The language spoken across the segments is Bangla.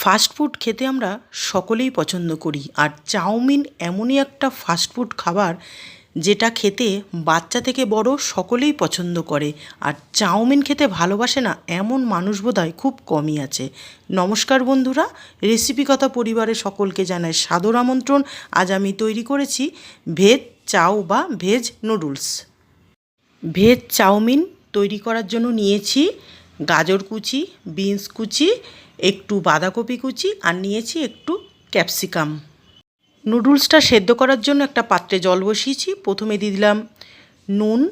ফাস্ট ফুড খেতে আমরা সকলেই পছন্দ করি। আর চাউমিন এমনই একটা ফাস্ট ফুড খাবার যেটা খেতে বাচ্চা থেকে বড় সকলেই পছন্দ করে। আর চাউমিন খেতে ভালোবাসে না এমন মানুষ বোধহয় খুব কমই আছে। নমস্কার বন্ধুরা রেসিপি কথা পরিবারের সকলকে জানাই সাদর আমন্ত্রণ। আজ আমি তৈরি করেছি ভেজ চাউ বা ভেজ নুডলস। ভেজ চাউমিন তৈরি করার জন্য নিয়েছি গাজর কুচি, বিনস কুচি একটু বাঁধাকপি কুচি আর নিয়েছি একটু ক্যাপসিকাম। নুডলসটা সেদ্ধ করার জন্য একটা পাত্রে জল বসিয়েছি। প্রথমে দিয়ে দিলাম নুন,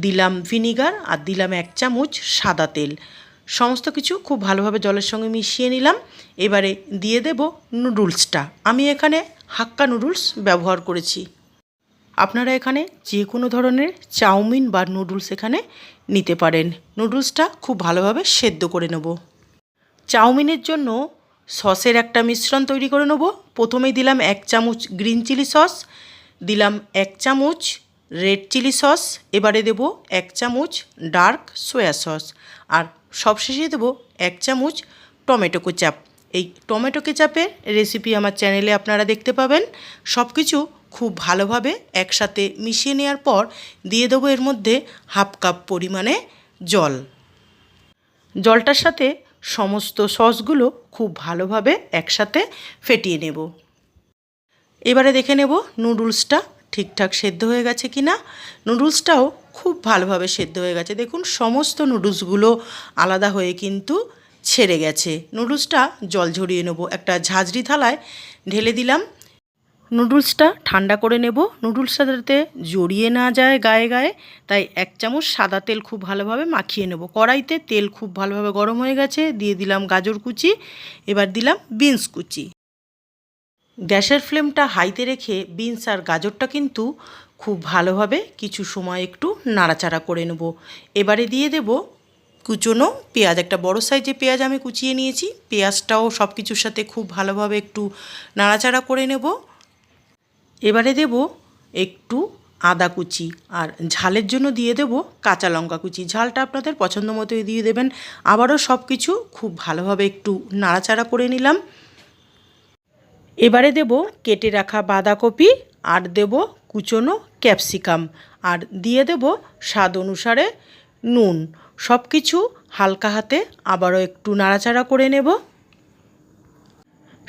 দিলাম ভিনিগার আর দিলাম এক চামচ সাদা তেল। সমস্ত কিছু খুব ভালোভাবে জলের সঙ্গে মিশিয়ে নিলাম। এবারে দিয়ে দেব নুডলসটা। আমি এখানে হাক্কা নুডলস ব্যবহার করেছি। আপনারা এখানে যে কোনো ধরনের চাউমিন বা নুডলস এখানে নিতে পারেন। নুডলসটা খুব ভালোভাবে সেদ্ধ করে নেব। চাউমিনের জন্য সসের একটা মিশ্রণ তৈরি করে নেব। প্রথমেই দিলাম এক চামচ গ্রিন চিলি সস, দিলাম এক চামচ রেড চিলি সস, এবারে দেব এক চামচ ডার্ক সোয়া সস, আর সবশেষে দেব এক চামচ টমেটো কেচাপ। এই টমেটো কেচাপের রেসিপি আমার চ্যানেলে আপনারা দেখতে পাবেন। সব কিছু খুব ভালোভাবে একসাথে মিশিয়ে নেওয়ার পর দিয়ে দেবো এর মধ্যে হাফ কাপ পরিমাণে জল। জলটার সাথে সমস্ত সসগুলো খুব ভালোভাবে একসাথে ফেটিয়ে নেব। এবারে দেখে নেব নুডলসটা ঠিকঠাক সেদ্ধ হয়ে গেছে কি না নুডলসটাও খুব ভালোভাবে সেদ্ধ হয়ে গেছে। দেখুন, সমস্ত নুডলসগুলো আলাদা হয়ে কিন্তু ছেড়ে গেছে। নুডলসটা জল ঝরিয়ে নেব। একটা ঝাঁঝরি থালায় ঢেলে দিলাম। নুডলসটা ঠান্ডা করে নেব। নুডলসটা যাতে জড়িয়ে না যায় গায়ে গায়ে, তাই এক চামচ সাদা তেল খুব ভালোভাবে মাখিয়ে নেব। কড়াইতে তেল খুব ভালোভাবে গরম হয়ে গেছে, দিয়ে দিলাম গাজর কুচি, এবার দিলাম বিনস কুচি। গ্যাসের ফ্লেমটা হাইতে রেখে বিনস আর গাজরটা কিন্তু খুব ভালোভাবে কিছু সময় একটু নাড়াচাড়া করে নেব। এবারে দিয়ে দেব কুচোনো পেঁয়াজ। একটা বড় সাইজে পেঁয়াজ আমি কুচিয়ে নিয়েছি। পেঁয়াজটাও সব কিছুর সাথে খুব ভালোভাবে একটু নাড়াচাড়া করে নেব। এবারে দেব একটু আদা কুচি আর ঝালের জন্য দিয়ে দেব কাঁচা লঙ্কা কুচি। ঝালটা আপনাদের পছন্দ মতোই দিয়ে দেবেন। আবারও সব কিছু খুব ভালোভাবে একটু নাড়াচাড়া করে নিলাম। এবারে দেব কেটে রাখা বাঁধাকপি আর দেব কুচনো ক্যাপসিকাম আর দিয়ে দেব স্বাদ অনুসারে নুন। সব কিছু হালকা হাতে আবারও একটু নাড়াচাড়া করে নেব।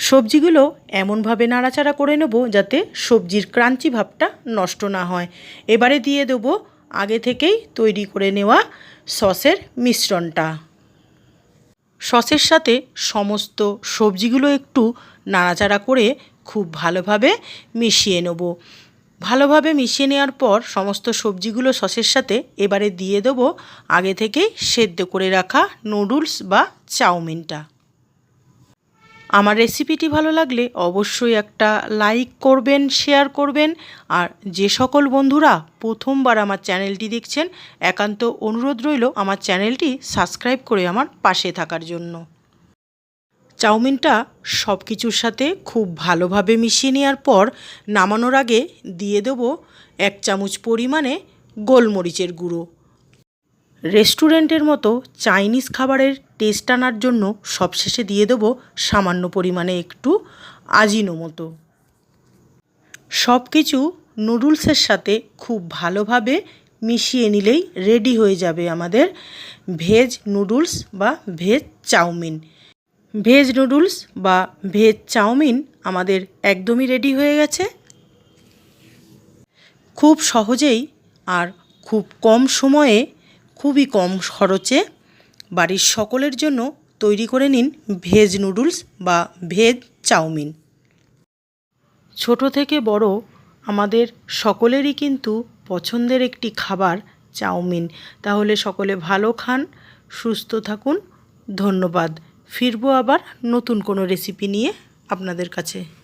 সবজিগুলো এমনভাবে নাড়াচাড়া করে নেব যাতে সবজির ক্রাঞ্চি ভাবটা নষ্ট না হয়। এবারে দিয়ে দেবো আগে থেকেই তৈরি করে নেওয়া সসের মিশ্রণটা। সসের সাথে সমস্ত সবজিগুলো একটু নাড়াচাড়া করে খুব ভালোভাবে মিশিয়ে নেব। ভালোভাবে মিশিয়ে নেওয়ার পর সমস্ত সবজিগুলো সসের সাথে এবারে দিয়ে দেবো আগে থেকেই সেদ্ধ করে রাখা নুডলস বা চাউমিনটা। আমার রেসিপিটি ভালো লাগলে অবশ্যই একটা লাইক করবেন শেয়ার করবেন। আর যে সকল বন্ধুরা প্রথমবার আমার চ্যানেলটি দেখছেন, একান্ত অনুরোধ রইল আমার চ্যানেলটি সাবস্ক্রাইব করে আমার পাশে থাকার জন্য। চাউমিনটা সব কিছুর সাথে খুব ভালোভাবে মিশিয়ে নেওয়ার পর নামানোর আগে দিয়ে দেব এক চামচ পরিমাণে গোলমরিচের গুঁড়ো। রেস্টুরেন্টের মতো চাইনিজ খাবারের টেস্ট আনার জন্য সবশেষে দিয়ে দেবো সামান্য পরিমাণে একটু আজিনো মতো। সব কিছু নুডলসের সাথে খুব ভালোভাবে মিশিয়ে নিলেই রেডি হয়ে যাবে আমাদের ভেজ নুডলস বা ভেজ চাউমিন। ভেজ নুডলস বা ভেজ চাউমিন আমাদের একদমই রেডি হয়ে গেছে। খুব সহজেই আর খুব কম সময়ে খুবই কম খরচে বাড়ির সকলের জন্য তৈরি করে নিন ভেজ নুডলস বা ভেজ চাউমিন। ছোট থেকে বড় আমাদের সকলেরই কিন্তু পছন্দের একটি খাবার চাউমিন। তাহলে সকলে ভালো খান, সুস্থ থাকুন। ধন্যবাদ। ফিরবো আবার নতুন কোনো রেসিপি নিয়ে আপনাদের কাছে।